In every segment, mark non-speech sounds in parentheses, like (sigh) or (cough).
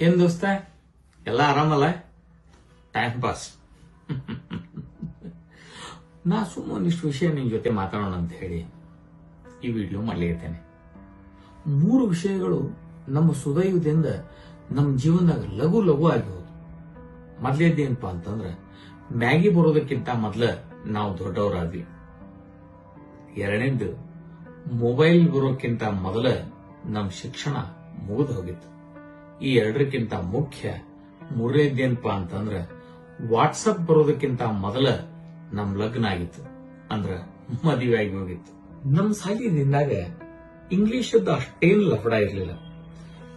ಏನ್ ದೋಸ್ತ? ಎಲ್ಲ ಆರಾಮಲ್ಲ? ಟೈಮ್ ಪಾಸ್ (laughs) ನಾ ಸುಮ್ಮ ಒಂದಿಷ್ಟು ವಿಷಯ ನಿನ್ ಜೊತೆ ಮಾತಾಡೋಣ ಅಂತ ಹೇಳಿ ಈ ವಿಡಿಯೋ ಮಾಡ್ಲಿರ್ತೇನೆ ಮೂರು ವಿಷಯಗಳು ನಮ್ಮ ಸುದೈವದಿಂದ ನಮ್ಮ ಜೀವನದಾಗ ಲಘು ಲಘು ಆಗಿ ಹೋದು ಮೊದ್ಲೇದೇನಪ್ಪ ಅಂತಂದ್ರ, ಮ್ಯಾಗಿ ಬರೋದಕ್ಕಿಂತ ಮೊದ್ಲ ನಾವು ದೊಡ್ಡವರಾದ್ವಿ. ಎರಡನೇದು ಮೊಬೈಲ್ ಬರೋಕ್ಕಿಂತ ಮೊದಲ ನಮ್ಮ ಶಿಕ್ಷಣ ಮುಗಿದು ಹೋಗಿತ್ತು. ಈ ಎರಡಕ್ಕಿಂತ ಮುಖ್ಯ ಮೂರನೇದೇನಪ್ಪ ಅಂತಂದ್ರ ವಾಟ್ಸಪ್ ಬರೋದಕ್ಕಿಂತ ಮೊದಲ ನಮ್ ಲಗ್ನ ಆಗಿತ್ತು ಅಂದ್ರ ಮದುವೆ ಆಗಿ ಹೋಗಿತ್ತು. ನಮ್ ಸಾಲಿದಿಂದಾಗ ಇಂಗ್ಲಿಷದ್ದು ಅಷ್ಟೇನು ಲಫಡ ಇರಲಿಲ್ಲ.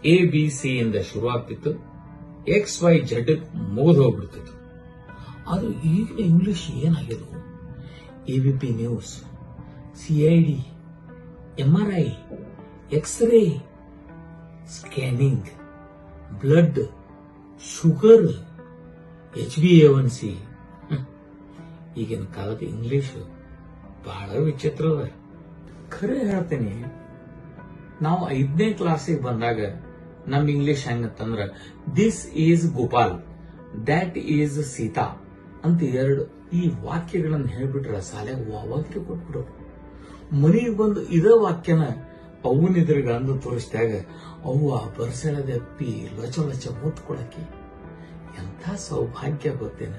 ಎ, ಬಿ, ಸಿ ಇಂದ ಶುರು ಆಗ್ತಿತ್ತು ಎಕ್ಸ್, ವೈ ಜೆಡ್ ಮುಗಿದು ಹೋಗ್ಬಿಡ್ತಿತ್ತು. ಅದು ಈಗಿನ English B, P news, C, I, D, M, R, I X ray scanning. Blood sugar H B A one C ಈಗಿನ ಕಾಲದ ಇಂಗ್ಲಿಷ್ ಬಹಳ ವಿಚಿತ್ರ ಅದ ಖರೆ ಹೇಳ್ತೇನೆ ನಾವು ಐದನೇ ಕ್ಲಾಸಿಗೆ ಬಂದಾಗ ನಮ್ English ಹೆಂಗಂತಂದ್ರ this is Gopal that is Sita ಅಂತ ಎರಡು ಈ ವಾಕ್ಯಗಳನ್ನ ಹೇಳ್ಬಿಟ್ರ ಶಾಲೆಗೆ ವಾಕ್ಯ ಕೊಟ್ಬಿಡೋರು ಮನೆಗೆ ಬಂದು ಇದ ವಾಕ್ಯನ ಅವನಿದ್ರಗ ಗಂಧ ತೋರಿಸಿದಾಗ, ಅವ್ವ ಬರ್ಸೆಳದಪ್ಪಿ ಲೊಚ ಲೊಚ ಮುತ್ತು ಕೊಡಕ್ಕೆ ಎಂಥ ಸೌಭಾಗ್ಯ ಗೊತ್ತೇನ?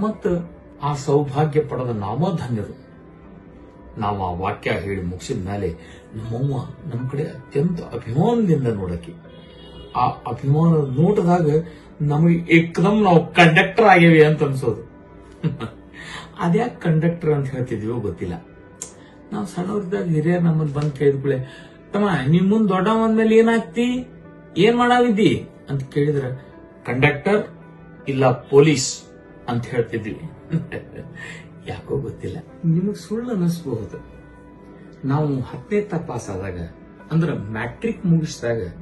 ಮತ್ತ ಆ ಸೌಭಾಗ್ಯ ಪಡೆದ ನಾವ ಧನ್ಯರು ನಾವು ಆ ವಾಕ್ಯ ಹೇಳಿ ಮುಗಿಸಿದ ಮೇಲೆ ನಮ್ಮವ್ವ ನಮ್ಮ ಕಡೆ ಅತ್ಯಂತ ಅಭಿಮಾನದಿಂದ ನೋಡಕ್ಕೆ. ಆ ಅಭಿಮಾನ ನೋಟದಾಗ ನಮಗೆ ಏಕದಮ್ ನಾವು ಕಂಡಕ್ಟರ್ ಆಗೇವಿ ಅಂತ ಅನ್ಸೋದು. (laughs) ಅದ್ಯಾಕೆ ಕಂಡಕ್ಟರ್ ಅಂತ ಹೇಳ್ತಿದ್ವಿ ಗೊತ್ತಿಲ್ಲ. ನಾವು ಸಣ್ಣವ್ರಿದ್ದಾಗ ಹಿರಿಯರ್ ನಮ್ಮನ್ ಬಂದ್ ಕೇಳಿದ್ಕೂಳೆ ತಮ್ಮ, ನಿಮ್ ಮುಂದ್ ದೊಡ್ಡ ಮೇಲೆ ಏನಾಗ್ತಿ ಏನ್ ಮಾಡಾವಿದ್ದಿ ಅಂತ ಕೇಳಿದ್ರ, ಕಂಡಕ್ಟರ್ ಇಲ್ಲ ಪೊಲೀಸ್? ಅಂತ ಹೇಳ್ತಿದ್ವಿ. (laughs) ಯಾಕೋ ಗೊತ್ತಿಲ್ಲ. ನಿಮಗ್ ಸುಳ್ಳು ಅನಿಸ್ಬಹುದು ನಾವು ಹತ್ತನೇ ತಪಾಸ್ ಆದಾಗ, ಅಂದ್ರ ಮ್ಯಾಟ್ರಿಕ್ ಮುಗಿಸಿದಾಗ,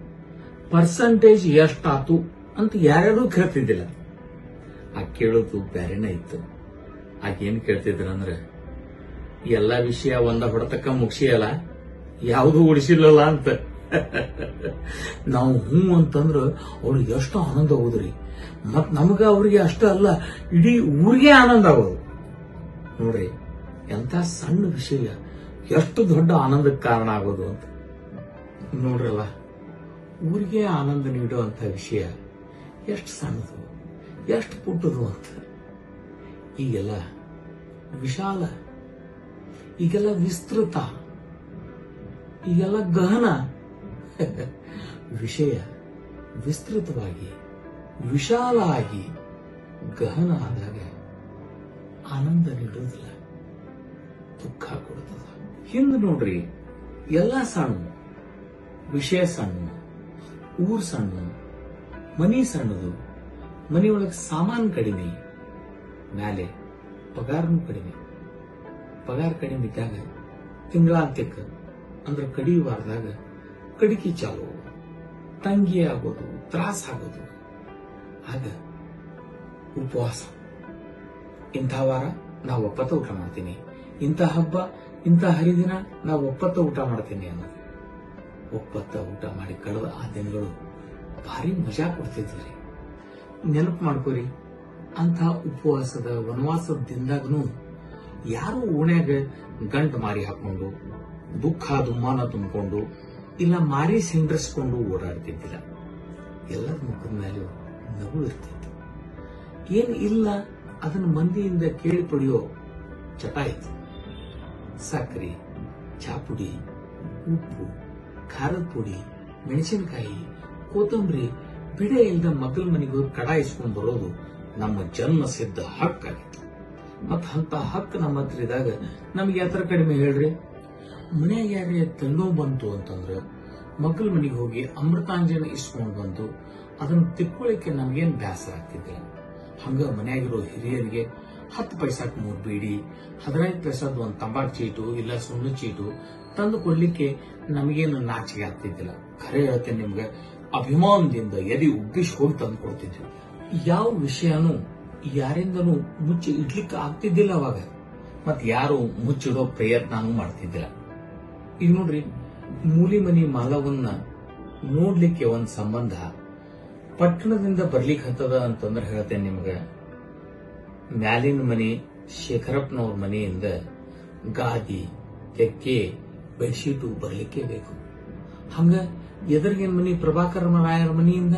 ಪರ್ಸಂಟೇಜ್ ಎಷ್ಟಾತು ಅಂತ ಯಾರ್ಯಾರು ಕೇಳ್ತಿದ್ದಿಲ್ಲ. ಆ ಕೇಳೋದು ಬೇರೆನೇ ಇತ್ತು. ಆಗೇನ್ ಕೇಳ್ತಿದ್ರಂದ್ರ ಎಲ್ಲಾ ವಿಷಯ ಒಂದ ಹೊಡೆತಕ್ಕ ಮುಗಿಸಿಯಲ್ಲ ಯಾವುದು ಉಳಿಸಿಲ್ಲಲ್ಲ ಅಂತ. ನಾವು ಹ್ಞೂ ಅಂತಂದ್ರ ಅವ್ರಿಗೆ ಎಷ್ಟು ಆನಂದ ಆಗೋದ್ರಿ ಮತ್ ನಮಗ ಅವ್ರಿಗೆ ಅಷ್ಟ ಅಲ್ಲ, ಇಡೀ ಊರಿಗೆ ಆನಂದ ಆಗೋದು. ನೋಡ್ರಿ, ಎಂತ ಸಣ್ಣ ವಿಷಯ. ಎಷ್ಟು ದೊಡ್ಡ ಆನಂದಕ್ಕೆ ಕಾರಣ ಆಗೋದು ಅಂತ. ನೋಡ್ರಲ್ಲ, ಊರಿಗೆ ಆನಂದ ನೀಡುವಂತ ವಿಷಯ ಎಷ್ಟು ಸಣ್ಣದು, ಎಷ್ಟು ಪುಟ್ಟದು ಅಂತ. ಈಗೆಲ್ಲ ವಿಶಾಲ ಈಗೆಲ್ಲ ವಿಸ್ತೃತ, ಈಗೆಲ್ಲ ಗಹನ. ವಿಷಯ ವಿಸ್ತೃತವಾಗಿ ವಿಶಾಲ ಆಗಿ ಗಹನ ಆದಾಗ ಆನಂದ ನೀಡೋದಿಲ್ಲ ದುಃಖ ಕೊಡುತ್ತದ. ಹಿಂದ್ ನೋಡ್ರಿ, ಎಲ್ಲ ಸಣ್ಣ, ವಿಷಯ ಸಣ್ಣ, ಊರ್ ಸಣ್ಣ, ಮನಿ ಸಣ್ಣದು, ಮನಿಯೊಳಗೆ ಸಾಮಾನು ಕಡಿಮೆ, ಮ್ಯಾಲೆ ಪಗಾರನು ಕಡಿಮೆ. ಪಗಾರ ಕಡಿಮೆ ಇದ್ದಾಗ ತಿಂಗಳಾಂತ್ಯಕ್ಕ ಅಂದ್ರೆ ಕಡಿಯುವಾರದಾಗ ಕಡಿಕೆ ಚಾಲು, ತಂಗಿ ಆಗೋದು, ತ್ರಾಸ ಆಗೋದು. ಆಗ ಉಪವಾಸ. ಇಂಥ ವಾರ ನಾವು ಒಪ್ಪತ್ತ ಊಟ ಮಾಡ್ತೀನಿ. ಇಂಥ ಹಬ್ಬ, ಇಂಥ ಹರಿದಿನ ನಾವು ಒಪ್ಪತ್ತ ಊಟ ಮಾಡ್ತೀನಿ ಅನ್ನೋದು. ಒಪ್ಪತ್ತ ಊಟ ಮಾಡಿ ಕಳೆದ ಆ ದಿನಗಳು ಭಾರಿ ಮಜಾ ಕೊಡ್ತಿದ್ವಿ ನೆನಪು ಮಾಡ್ಕೋರಿ. ಅಂತಹ ಉಪವಾಸದ ವನವಾಸದ ದಿನದಾಗನು ಯಾರು ಓಣ್ಯಾಗ ಗಂಟು ಮಾರಿ ಹಾಕೊಂಡು ದುಃಖ, ದುಮ್ಮಾನ ತುಂಬಿಕೊಂಡು, ಇಲ್ಲ ಮಾರಿ ಸಿಂಗರಿಸ್ಕೊಂಡು ಓಡಾಡ್ತಿದ್ದಿಲ್ಲ. ಎಲ್ಲರ ಮುಖದ ಮೇಲೆ ನಗು ಇರ್ತಿತ್ತು. ಏನ್ ಇಲ್ಲ, ಅದನ್ನ ಮಂದಿಯಿಂದ ಕೇಳಿ ಪಡೆಯೋ ಚಟ ಇತ್ತು. ಸಕ್ಕರೆ ಚಾಪುಡಿ, ಉಪ್ಪು, ಖಾರದ ಪುಡಿ, ಮೆಣಸಿನಕಾಯಿ, ಕೊತ್ತಂಬರಿ, ಬಿಡೆ ಇಲ್ಲದ ಮಕ್ಕಳ ಮನೆಗೂ ಕಡಾಯಿಸ್ಕೊಂಡು ಬರೋದು ನಮ್ಮ ಜನ್ಮ ಸಿದ್ಧ ಹಕ್ಕಾಗಿತ್ತು. ಮತ್ತ ಅಂತ ಹಕ್ಕು ನಮ್ಮ ಹತ್ರ ಇದ್ದಾಗ ನಮ್ಗೆ ಯಾತ್ರ ಕಡಿಮೆ ಹೇಳ್ರಿ. ಮನ್ಯಾಗ ಯಾರೇ ತಲೆನೋವು ಬಂತು ಅಂತಂದ್ರೆ ಮಕ್ಕಳ ಮನೆಗೆ ಹೋಗಿ ಅಮೃತಾಂಜನ ಇಸ್ಕೊಂಡು ಬಂದು ಅದನ್ನ ತಿಕ್ಕೊಳ್ಳಿಕ್ಕೆ ನಮ್ಗೇನ್ ಬೇಸರ ಆಗ್ತಿದ್ದಿಲ್ಲ. ಹಂಗ ಮನೆಯಾಗಿರೋ ಹಿರಿಯರಿಗೆ ಹತ್ತು ಪೈಸಾಕ್ ಮೂರ್ ಬೀಡಿ, ಹದಿನೈದು ಪೈಸಾದ ಒಂದ್ ತಂಬಾಕ್ ಚೀಟು, ಇಲ್ಲ ಸುಣ್ಣ ಚೀಟು ತಂದು ಕೊಡ್ಲಿಕ್ಕೆ ನಮಗೇನು ನಾಚಿಕೆ ಆಗ್ತಿದ್ದಿಲ್ಲ. ಖರೆ ಹೇಳ್ತೇನೆ ನಿಮ್ಗೆ, ಅಭಿಮಾನದಿಂದ ಎದಿ ಉಬ್ಬಿಸಿ ಹೋಗಿ ತಂದು ಕೊಡ್ತಿದ್ವಿ. ಯಾವ ವಿಷಯನೂ ಯಾರಿಂದನೂ ಮುಚ್ಚಿ ಇಡ್ಲಿಕ್ಕೆ ಆಗ್ತಿದ್ದಿಲ್ಲ ಅವಾಗ. ಮತ್ ಯಾರು ಮುಚ್ಚಿಡೋ ಪ್ರಯತ್ನನೂ ಮಾಡ್ತಿದ್ದಿಲ್ಲ. ಈಗ ನೋಡ್ರಿ, ಮೂಲಿಮನಿ ಮಾಲವನ್ನ ನೋಡ್ಲಿಕ್ಕೆ ಒಂದ್ ಸಂಬಂಧ ಪಟ್ಟಣದಿಂದ ಬರ್ಲಿಕ್ಕೆ ಹತ್ತದ ಅಂತಂದ್ರೆ ಹೇಳ್ತೇನೆ ನಿಮ್ಗೆ. ಮ್ಯಾಲಿನ ಮನಿ, ಶೇಖರಪ್ಪನವ್ರ ಮನೆಯಿಂದ ಗಾದಿ, ತೆಕ್ಕೆ, ಬೆಡ್ಶೀಟು ಬರ್ಲಿಕ್ಕೆ ಬೇಕು. ಹಂಗ ಎದುರಿಗಿನ ಮನಿ ಪ್ರಭಾಕರ ರಾಯರ ಮನೆಯಿಂದ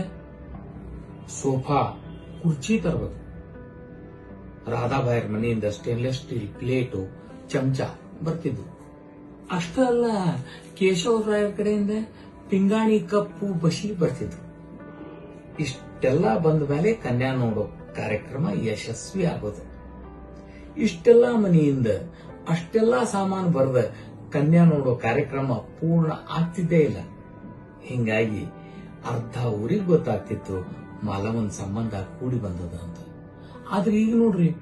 ಸೋಫಾ, ಕುರ್ಚಿ ತರಬೇಕು. ರಾಧಾಬಾಯರ್ ಮನೆಯಿಂದ ಸ್ಟೇನ್ಲೆಸ್ ಸ್ಟೀಲ್ ಪ್ಲೇಟು ಚಮಚ ಬರ್ತಿದ್ವು. ಅಷ್ಟ ಅಲ್ಲ ಕಡೆಯಿಂದ ಪಿಂಗಾಣಿ ಕಪ್ಪು ಬಸಿ ಬರ್ತಿದ್ವು. ಇಷ್ಟೆಲ್ಲ ಬಂದ ಮೇಲೆ ಕನ್ಯಾ ನೋಡೋ ಕಾರ್ಯಕ್ರಮ ಯಶಸ್ವಿ ಆಗೋದು. ಇಷ್ಟೆಲ್ಲ ಮನೆಯಿಂದ ಅಷ್ಟೆಲ್ಲ ಸಾಮಾನು ಬರೆದ ಕನ್ಯಾ ನೋಡೋ ಕಾರ್ಯಕ್ರಮ ಪೂರ್ಣ ಆಗ್ತಿದ್ದೇ ಇಲ್ಲ. ಹಿಂಗಾಗಿ ಅರ್ಧ ಊರಿಗೆ ಗೊತ್ತಾಗ್ತಿತ್ತು ಮಾಲವನ್ ಸಂಬಂಧ ಕೂಡಿ ಬಂದದ ಅಂತ. ಆದ್ರೆ ಈಗ ನೋಡ್ರಿ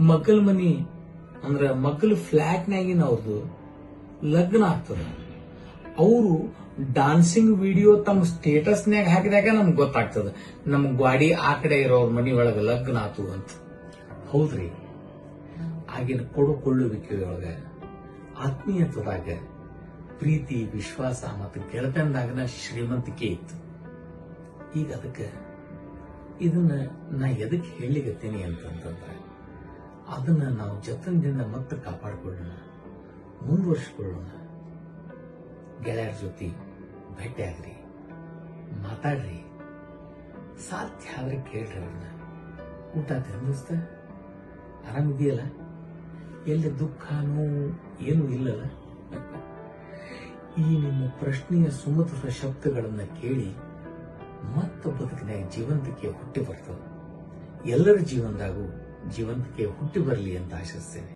ಮಕ್ಕಳ ಮನಿ, ಅಂದ್ರ ಫ್ಲಾಟ್ ಫ್ಲಾಟ್ನಾಗಿನ ಅವ್ರದ್ದು ಲಗ್ನ ಆಗ್ತದ. ಅವರು ಡಾನ್ಸಿಂಗ್ ವಿಡಿಯೋ ತಮ್ಮ ಸ್ಟೇಟಸ್ನ್ಯಾಗ ಹಾಕಿದಾಗ ನಮ್ಗೆ ಗೊತ್ತಾಗ್ತದ. ನಮ್ ಗ್ವಾಡಿ ಆ ಕಡೆ ಇರೋ ಮನಿ ಒಳಗ ಲಗ್ನ ಆತು ಅಂತ. ಹೌದ್ರಿ? ಆಗಿನ ಕೊಡುಕೊಳ್ಳುವಿಕೆಯೊಳಗ ಆತ್ಮೀಯತದಾಗ ಪ್ರೀತಿ, ವಿಶ್ವಾಸ ಮತ್ತು ಗೆಳತನದಾಗನ ಶ್ರೀಮಂತಿಕೆ ಇತ್ತು. ಈಗ ಅದಕ್ಕೆ ಇದನ್ನ ನಾ ಎದಕ್ಕೆ ಹೇಳಿಗತ್ತೀನಿ ಅಂತಂತಂದ್ರೆ, ಅದನ್ನ ನಾವು ಜತನದಿಂದ ಮತ್ತೆ ಕಾಪಾಡಿಕೊಳ್ಳೋಣ. ಮುಂದುವರ್ಸ್ಕೊಳ್ಳೋಣ ಗೆಳೆಯರ ಜೊತೆ ಭೇಟಿ ಆಗ್ರಿ, ಮಾತಾಡ್ರಿ. ಸಾಧ್ಯ ಆದ್ರೆ ಕೇಳ್ರಿ ಅವ್ರನ್ನ. ಊಟ ತಿನ್ನಿಸ್ತ ಆರಾಮಿದೆಯಲ್ಲ ಎಲ್ಲಿ ದುಃಖ ನೋವು ಏನೂ ಇಲ್ಲಲ್ಲ? ಈ ನಿಮ್ಮ ಪ್ರಶ್ನೆಯ ಸುಮಧುರ ಶಬ್ದಗಳನ್ನ ಕೇಳಿ ಮತ್ತೆ ಬದುಕಿನಾಗ ಜೀವಂತಿಕೆ ಹುಟ್ಟಿ ಬರ್ತದೆ. ಎಲ್ಲರ ಜೀವನದಾಗೂ ಜೀವಂತಿಕೆ ಹುಟ್ಟಿ ಬರಲಿ ಅಂತ ಆಶಿಸ್ತೇನೆ.